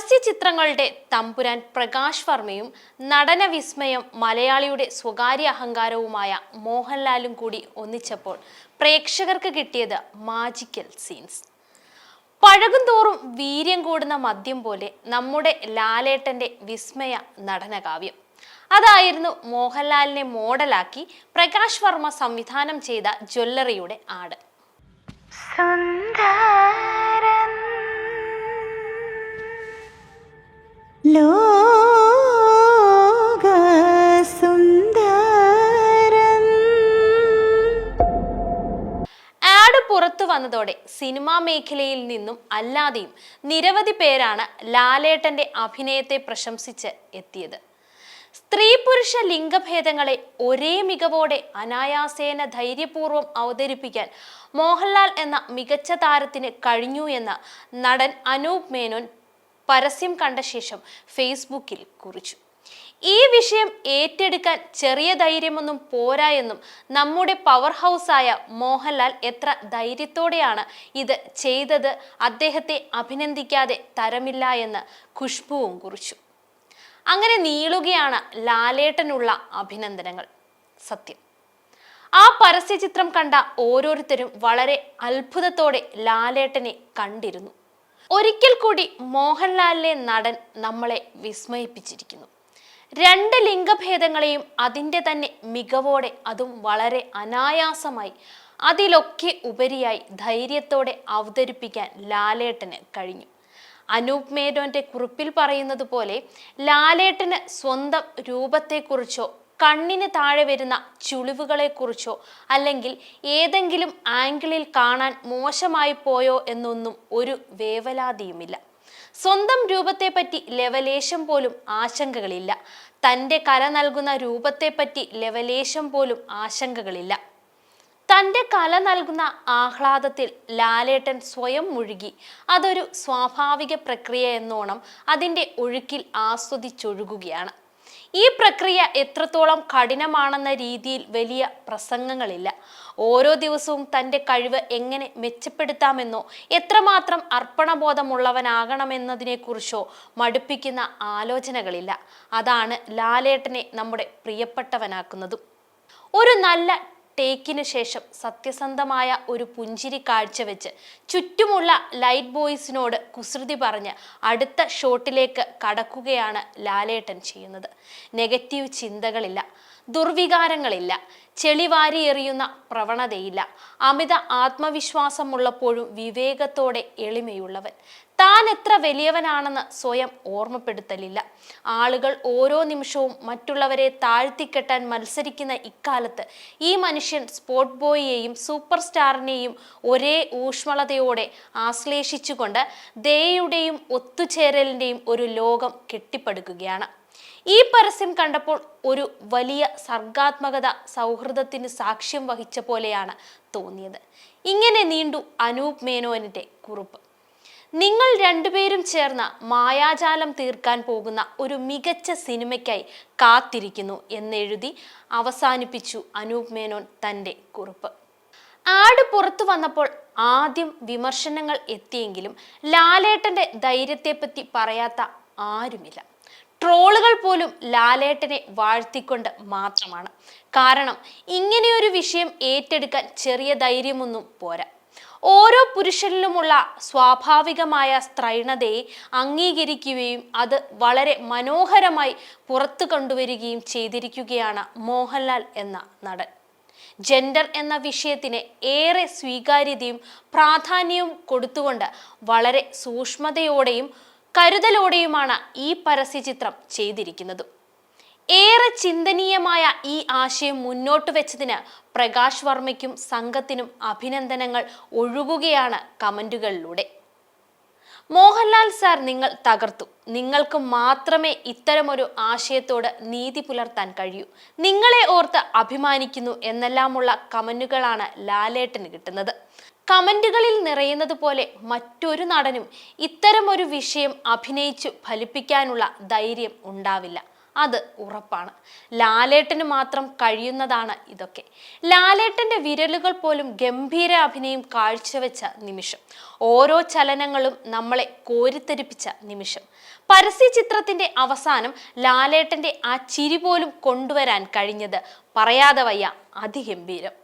പരസ്യ ചിത്രങ്ങളുടെ തമ്പുരാൻ പ്രകാശ് വർമ്മയും നടന വിസ്മയം മലയാളിയുടെ സ്വകാര്യ അഹങ്കാരവുമായ മോഹൻലാലും കൂടി ഒന്നിച്ചപ്പോൾ പ്രേക്ഷകർക്ക് കിട്ടിയത് മാജിക്കൽ സീൻസ് പഴകും തോറും വീര്യം കൂടുന്ന മദ്യം പോലെ നമ്മുടെ ലാലേട്ടന്റെ വിസ്മയ നടനകാവ്യം. അതായിരുന്നു മോഹൻലാലിനെ മോഡലാക്കി പ്രകാശ് വർമ്മ സംവിധാനം ചെയ്ത ജ്വല്ലറിയുടെ ആട്. സുന്ദരം ആഡ് പുറത്തു വന്നതോടെ സിനിമാ മേഖലയിൽ നിന്നും അല്ലാതെയും നിരവധി പേരാണ് ലാലേട്ടന്റെ അഭിനയത്തെ പ്രശംസിച്ച് എത്തിയത്. സ്ത്രീ പുരുഷ ലിംഗഭേദങ്ങളെ ഒരേ മികവോടെ അനായാസേന ധൈര്യപൂർവം അവതരിപ്പിക്കാൻ മോഹൻലാൽ എന്ന മികച്ച താരത്തിന് കഴിഞ്ഞു എന്ന് നടൻ അനൂപ് മേനോൻ പരസ്യം കണ്ട ശേഷം ഫേസ്ബുക്കിൽ കുറിച്ചു. ഈ വിഷയം ഏറ്റെടുക്കാൻ ചെറിയ ധൈര്യമൊന്നും പോരാ എന്നും നമ്മുടെ പവർ ഹൗസായ മോഹൻലാൽ എത്ര ധൈര്യത്തോടെയാണ് ഇത് ചെയ്തത് അദ്ദേഹത്തെ അഭിനന്ദിക്കാതെ തരമില്ല എന്ന് ഖുഷ്ബുവും കുറിച്ചു. അങ്ങനെ നീളുകയാണ് ലാലേട്ടനുള്ള അഭിനന്ദനങ്ങൾ. സത്യം. ആ പരസ്യചിത്രം കണ്ട ഓരോരുത്തരും വളരെ അത്ഭുതത്തോടെ ലാലേട്ടനെ കണ്ടിരുന്നു. ഒരിക്കൽ കൂടി മോഹൻലാലിലെ നടൻ നമ്മളെ വിസ്മയിപ്പിച്ചിരിക്കുന്നു. രണ്ട് ലിംഗഭേദങ്ങളെയും അതിന്റെ തന്നെ മികവോടെ അതും വളരെ അനായാസമായി. അതിലൊക്കെ ഉപരിയായി ധൈര്യത്തോടെ അവതരിപ്പിക്കാൻ ലാലേട്ടന് കഴിഞ്ഞു. അനൂപ് മേനോന്റെ കുറിപ്പിൽ പറയുന്നത് പോലെ ലാലേട്ടന് സ്വന്തം രൂപത്തെക്കുറിച്ചോ കണ്ണിന് താഴെ വരുന്ന ചുളിവുകളെക്കുറിച്ചോ അല്ലെങ്കിൽ ഏതെങ്കിലും ആംഗിളിൽ കാണാൻ മോശമായി പോയോ എന്നൊന്നും ഒരു വേവലാതിയുമില്ല. സ്വന്തം രൂപത്തെപ്പറ്റി ലവലേശം പോലും ആശങ്കകളില്ല. തന്റെ കല നൽകുന്ന രൂപത്തെപ്പറ്റി ലവലേശം പോലും ആശങ്കകളില്ല. തന്റെ കല നൽകുന്ന ആഹ്ലാദത്തിൽ ലാലേട്ടൻ സ്വയം മുഴുകി. അതൊരു സ്വാഭാവിക പ്രക്രിയ എന്നോണം അതിന്റെ ഒഴുക്കിൽ ആസ്വദിച്ചൊഴുകുകയാണ്. ഈ പ്രക്രിയ എത്രത്തോളം കഠിനമാണെന്ന രീതിയിൽ വലിയ പ്രസംഗങ്ങളില്ല. ഓരോ ദിവസവും തന്റെ കഴിവ് എങ്ങനെ മെച്ചപ്പെടുത്താമെന്നോ എത്രമാത്രം അർപ്പണബോധമുള്ളവനാകണമെന്നതിനെക്കുറിച്ചോ മടുപ്പിക്കുന്ന ആലോചനകളില്ല. അതാണ് ലാലേട്ടനെ നമ്മുടെ പ്രിയപ്പെട്ടവനാക്കുന്നതും. ഒരു നല്ല ടേക്കിന് ശേഷം സത്യസന്ധമായ ഒരു പുഞ്ചിരി കാഴ്ചവെച്ച് ചുറ്റുമുള്ള ലൈറ്റ് ബോയ്സിനോട് കുസൃതി പറഞ്ഞ് അടുത്ത ഷോട്ടിലേക്ക് കടക്കുകയാണ് ലാലേട്ടൻ ചെയ്യുന്നത്. നെഗറ്റീവ് ചിന്തകളില്ല. ദുർവികാരങ്ങളില്ല. ചെളിവാരി എറിയുന്ന പ്രവണതയില്ല. അമിത ആത്മവിശ്വാസമുള്ളപ്പോഴും വിവേകത്തോടെ എളിമയുള്ളവൻ. താൻ എത്ര വലിയവനാണെന്ന് സ്വയം ഓർമ്മപ്പെടുത്തലില്ല. ആളുകൾ ഓരോ നിമിഷവും മറ്റുള്ളവരെ താഴ്ത്തിക്കെട്ടാൻ മത്സരിക്കുന്ന ഇക്കാലത്ത് ഈ മനുഷ്യൻ സ്പോട്ട് ബോയിയെയും സൂപ്പർ സ്റ്റാറിനെയും ഒരേ ഊഷ്മളതയോടെ ആശ്ലേഷിച്ചുകൊണ്ട് ദയയുടെയും ഒത്തുചേരലിന്റെയും ഒരു ലോകം കെട്ടിപ്പടുക്കുകയാണ്. ഈ പരസ്യം കണ്ടപ്പോൾ ഒരു വലിയ സർഗാത്മകത സൗഹൃദത്തിന് സാക്ഷ്യം വഹിച്ച പോലെയാണ് തോന്നിയത്. ഇങ്ങനെ നീണ്ടു അനൂപ് മേനോനിന്റെ കുറിപ്പ്. നിങ്ങൾ രണ്ടുപേരും ചേർന്ന മായാജാലം തീർക്കാൻ പോകുന്ന ഒരു മികച്ച സിനിമയ്ക്കായി കാത്തിരിക്കുന്നു എന്നെഴുതി അവസാനിപ്പിച്ചു അനൂപ് മേനോൻ തന്റെ കുറിപ്പ്. ആട് പുറത്തു വന്നപ്പോൾ ആദ്യം വിമർശനങ്ങൾ എത്തിയെങ്കിലും ലാലേട്ടന്റെ ധൈര്യത്തെപ്പറ്റി പറയാത്ത ആരുമില്ല. ട്രോളുകൾ പോലും ലാലേട്ടനെ വാഴ്ത്തിക്കൊണ്ട് മാത്രമാണ്. കാരണം ഇങ്ങനെയൊരു വിഷയം ഏറ്റെടുക്കാൻ ചെറിയ ധൈര്യമൊന്നും പോരാ. ഓരോ പുരുഷനിലുമുള്ള സ്വാഭാവികമായ സ്ത്രൈണതയെ അംഗീകരിക്കുകയും അത് വളരെ മനോഹരമായി പുറത്തു കൊണ്ടുവരികയും ചെയ്തിരിക്കുകയാണ് മോഹൻലാൽ എന്ന നടൻ. ജെൻഡർ എന്ന വിഷയത്തിന് ഏറെ സ്വീകാര്യതയും പ്രാധാന്യവും കൊടുത്തുകൊണ്ട് വളരെ സൂക്ഷ്മതയോടെയും കരുതലോടെയുമാണ് ഈ പരസ്യചിത്രം ചെയ്തിരിക്കുന്നത്. ഏറെ ചിന്തനീയമായ ഈ ആശയം മുന്നോട്ട് വെച്ചതിന് പ്രകാശ് വർമ്മയ്ക്കും സംഘത്തിനും അഭിനന്ദനങ്ങൾ ഒഴുകുകയാണ് കമന്റുകളിലൂടെ. മോഹൻലാൽ സാർ നിങ്ങൾ തകർത്തു. നിങ്ങൾക്ക് മാത്രമേ ഇത്തരമൊരു ആശയത്തോട് നീതി പുലർത്താൻ കഴിയൂ. നിങ്ങളെ ഓർത്ത് അഭിമാനിക്കുന്നു എന്നെല്ലാമുള്ള കമന്റുകളാണ് ലാലേട്ടന് കിട്ടുന്നത്. കമന്റുകളിൽ നിറയുന്നത് പോലെ മറ്റൊരു നടനും ഇത്തരം ഒരു വിഷയം അഭിനയിച്ചു ഫലിപ്പിക്കാനുള്ള ധൈര്യം ഉണ്ടാവില്ല. അത് ഉറപ്പാണ്. ലാലേട്ടന് മാത്രം കഴിയുന്നതാണ് ഇതൊക്കെ. ലാലേട്ടന്റെ വിരലുകൾ പോലും ഗംഭീര അഭിനയം കാഴ്ചവെച്ച നിമിഷം. ഓരോ ചലനങ്ങളും നമ്മളെ കോരിത്തെരിപ്പിച്ച നിമിഷം. പരസ്യ ചിത്രത്തിന്റെ അവസാനം ലാലേട്ടന്റെ ആ ചിരി പോലും കൊണ്ടുവരാൻ കഴിഞ്ഞത് പറയാതെ വയ്യ അതിഗംഭീരം.